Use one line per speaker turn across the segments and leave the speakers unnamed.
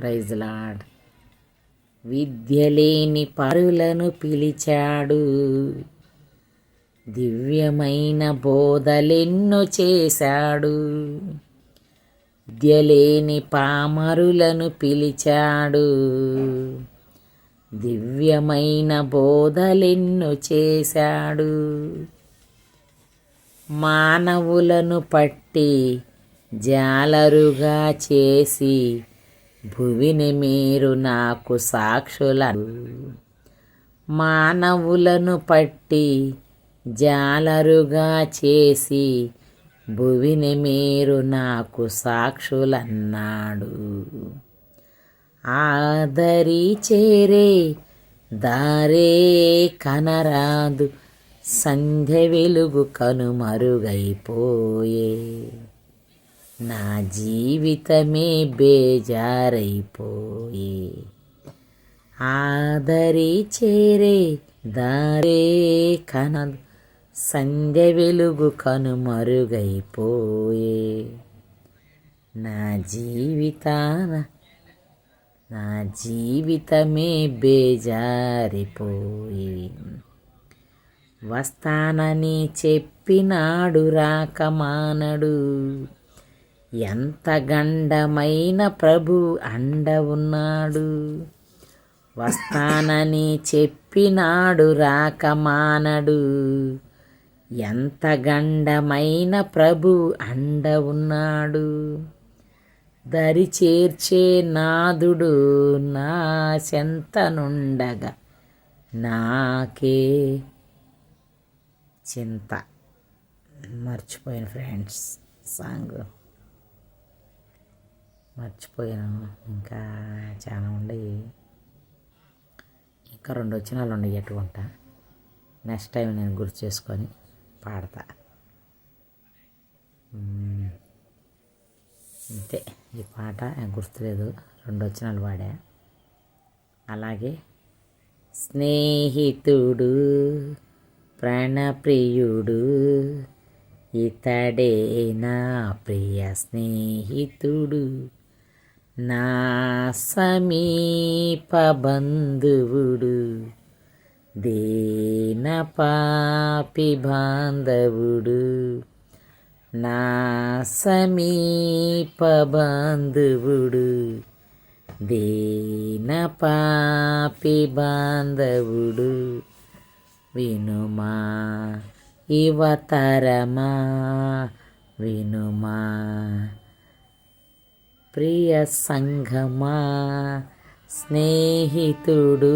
Praise lord. విద్యలేని పరులను పిలిచాడు. దివ్యమైన బోధలెన్నో చేశాడు. విద్యలేని పామరులను పిలిచాడు. దివ్యమైన బోధలెన్నో చేశాడు. మానవులను పట్టి జాలరుగా చేసి భువిని మీరు నాకు సాక్షుల మానవులను పట్టి జాలరుగా చేసి భువిని మీరు నాకు సాక్షులన్నాడు. ఆదరి చేరే దారే కనరాదు సంధ్య వెలుగు కనుమరుగైపోయే. నా జీవితమే బేజారైపోయే. ఆదరి చేరే దారే కన సంధ్య వెలుగు కనుమరుగైపోయే నా జీవితాన నా జీవితమే బేజారిపోయి. వస్తానని చెప్పినాడు రాకమానడు. ఎంత గండమైన ప్రభు అండ ఉన్నాడు వస్తానని చెప్పినాడు రాకమానడు ఎంత గండమైన ప్రభు అండ ఉన్నాడు దరి చేర్చే నాదుడు నా చెంతనుండగా నాకే చింత. మర్చిపోయిన ఫ్రెండ్స్ సాంగ్. మర్చిపోయాను. ఇంకా చాలా ఉండయి ఇంకా రెండు వచ్చినాలు ఉండయి ఎట్టుకుంటా నెక్స్ట్ టైం నేను గుర్తు చేసుకొని పాడతా. అంతే. ఈ పాట గుర్తులేదు. రెండు వచ్చినాలు పాడా. అలాగే స్నేహితుడు ప్రాణప్రియుడు ఇతడే నా ప్రియ స్నేహితుడు. నా సమీప బంధువుడు దేన పాపి బాంధవుడు. నా సమీప బంధువుడు దీన పాపి బాంధవుడు. వినుమా ఇవతరమా వినుమా ప్రియ సంఘమా స్నేహితుడు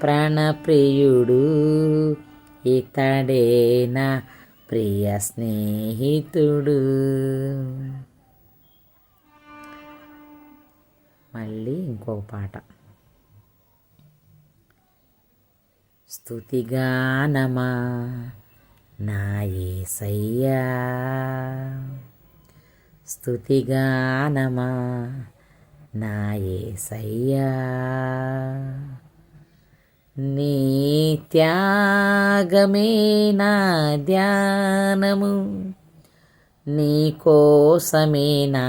ప్రాణప్రియుడు ఇతడేనా ప్రియ స్నేహితుడు? మళ్ళీ ఇంకొక పాట. స్తుతిగానమా నా ఏసయ్యా. స్థుతిగానమా నాయసయ్యా నీ త్యాగమే నా ధ్యానము. నీ కోసమే నా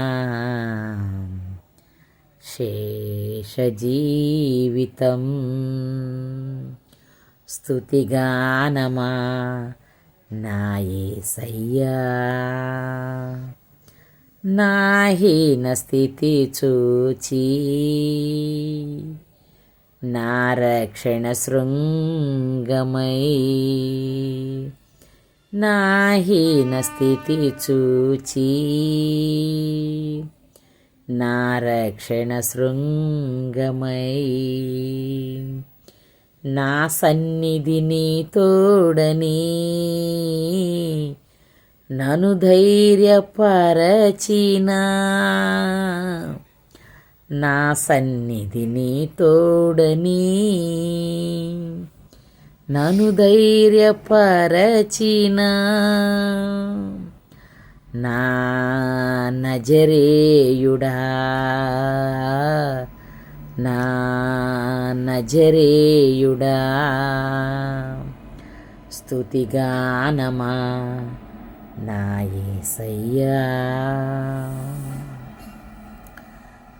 శేష జీవితం స్తుతిగానమా నా నాహీన స్థితి చూచి నారక్షణ శృంగమై నాహీన స్థితి చూచి నారక్షణ శృంగమై నా సన్నిధిని తోడని నను ధైర్యపరచినా. నా సన్నిధిని తోడని నను ధైర్యపరచిన. నా నజరేయుడా. నా నజరేయుడా. స్తుతిగానమా. నా యేసయ్యా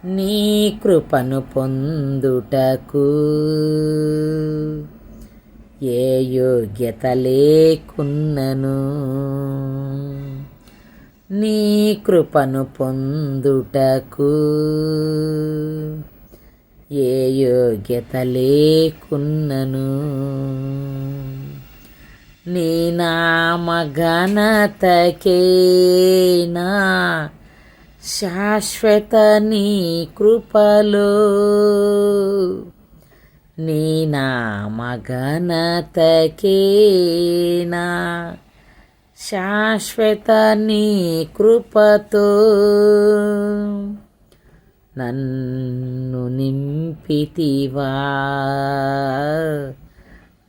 నీ కృపను పొందుటకు ఏ యోగ్యత లేకున్నను. నీ కృపను పొందుటకు ఏ యోగ్యత లేకున్నను. నీ నామఘనతకేనా శాశ్వత నీ కృపలో. నీ నామఘనతకేనా శాశ్వత నీ కృపతో. నన్ను నింపితివా?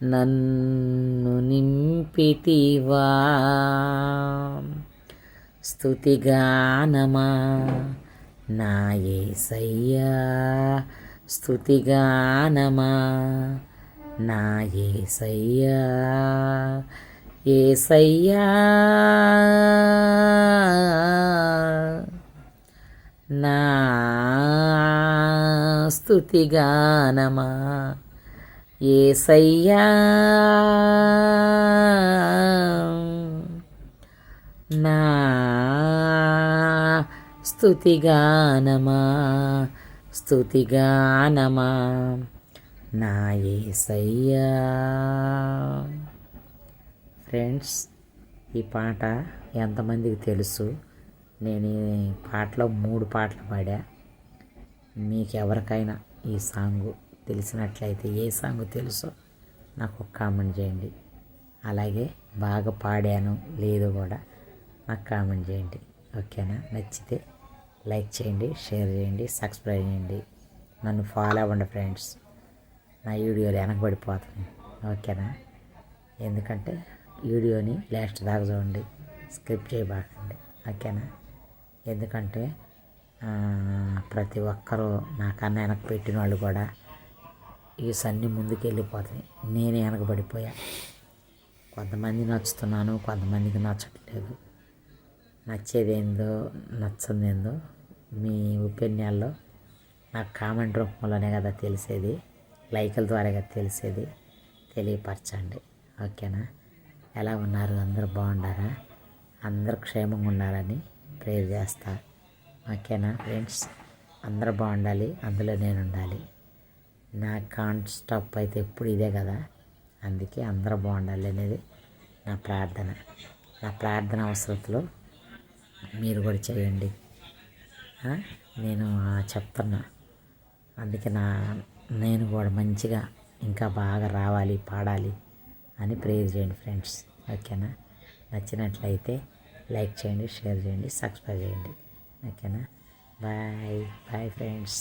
నన్ను నింపితివా. స్తుతిగానమా నా యేసయ్యా స్తుతిగానమా నా యేసయ్యా ఏసయ్యా. నా స్తుతిగానమా ఏసయ్యా. నా స్తుతిగానమా స్తుతిగానమా. నా ఏసయ్యా. ఫ్రెండ్స్ ఈ పాట ఎంతమందికి తెలుసు? నేను ఈ పాటలో మూడు పాటలు పాడా. మీకు ఎవరికైనా ఈ సాంగు. తెలిసినట్లయితే ఏ సాంగ్ తెలుసో నాకు ఒక కామెంట్ చేయండి. అలాగే బాగా పాడాను లేదు కూడా నాకు కామెంట్ చేయండి. ఓకేనా? నచ్చితే లైక్ చేయండి షేర్ చేయండి సబ్స్క్రైబ్ చేయండి. నన్ను ఫాలో అవ్వండి ఫ్రెండ్స్. నా వీడియోలు వెనకబడిపోతున్నాయి. ఓకేనా? ఎందుకంటే వీడియోని లాస్ట్ దాకా చూడండి. స్క్రిప్ట్ చేయబాకండి. ఓకేనా? ఎందుకంటే ప్రతి ఒక్కరూ నాకన్నా వెనక పెట్టిన వాళ్ళు కూడా ఈ అన్నీ ముందుకు నేను వెనకబడిపోయా. కొంతమంది నచ్చుతున్నాను కొంతమందికి నచ్చట్లేదు. నచ్చేదేందో నచ్చందేందో మీ ఒపీనియన్లో నాకు కామెంట్ రూపంలోనే కదా తెలిసేది లైకుల ద్వారా కదా తెలిసేది. తెలియపరచండి. ఓకేనా? ఎలా ఉన్నారు? అందరూ బాగున్నారా? అందరూ క్షేమంగా ఉండాలని ప్రేర్ చేస్తా. ఓకేనా ఫ్రెండ్స్? అందరూ బాగుండాలి అందులో నేను ఉండాలి. నా కాన్ స్టాప్ అయితే ఎప్పుడు ఇదే కదా. అందుకే అందరూ బాగుండాలి అనేది నా ప్రార్థన. నా ప్రార్థన అవసరతలో మీరు కూడా చేయండి. నేను చెప్తున్నా. అందుకే నా నేను కూడా మంచిగా ఇంకా బాగా రావాలి పాడాలి అని ప్రేయర్ చేయండి ఫ్రెండ్స్. ఓకేనా? నచ్చినట్లయితే లైక్ చేయండి షేర్ చేయండి సబ్స్క్రైబ్ చేయండి. ఓకేనా? బాయ్. Bye friends.